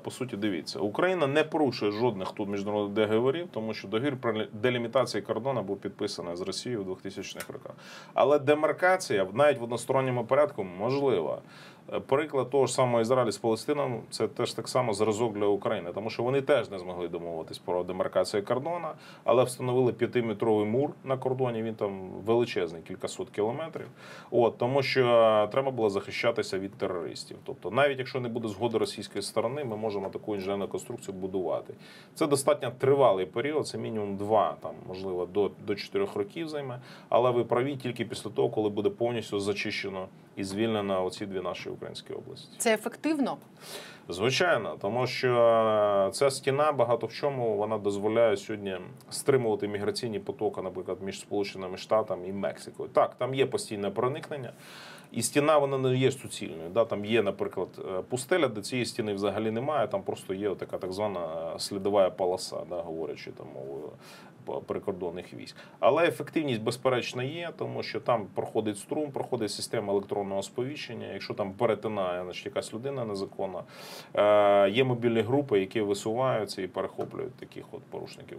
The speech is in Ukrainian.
по суті, дивіться, Україна не порушує жодних тут міжнародних договорів, тому що договір про делімітацію кордону був підписаний з Росією в 2000-х роках. Але демаркація навіть в односторонньому порядку можлива. Приклад того ж самого Ізраїлю з Палестином це теж так само зразок для України, тому що вони теж не змогли домовитись про демаркацію кордона, але встановили п'ятиметровий мур на кордоні. Він там величезний, кількасот кілометрів. От тому, що е, треба було захищатися від терористів. Тобто, навіть якщо не буде згоди російської сторони, ми можемо таку інженерну конструкцію будувати. Це достатньо тривалий період, це мінімум два, там можливо до, до 4 років займе. Але ви праві тільки після того, коли буде повністю зачищено і звільнено оці дві наші українські області. Це ефективно? Звичайно, тому що е, ця стіна багато в чому вона дозволяє сьогодні стримувати міграційні потоки, наприклад, між Сполученими Штатами і Мексикою. Так, там є постійне проникнення, і стіна вона не є суцільною. Да? Там є, наприклад, е, пустеля, де цієї стіни взагалі немає. Там просто є така так звана е, слідова полоса, да, говорячи там мовою прикордонних військ. Але ефективність, безперечно, є, тому що там проходить струм, проходить система електронного сповіщення. Якщо там перетинає значить, якась людина незаконна, е, є мобільні групи, які висуваються і перехоплюють таких от порушників.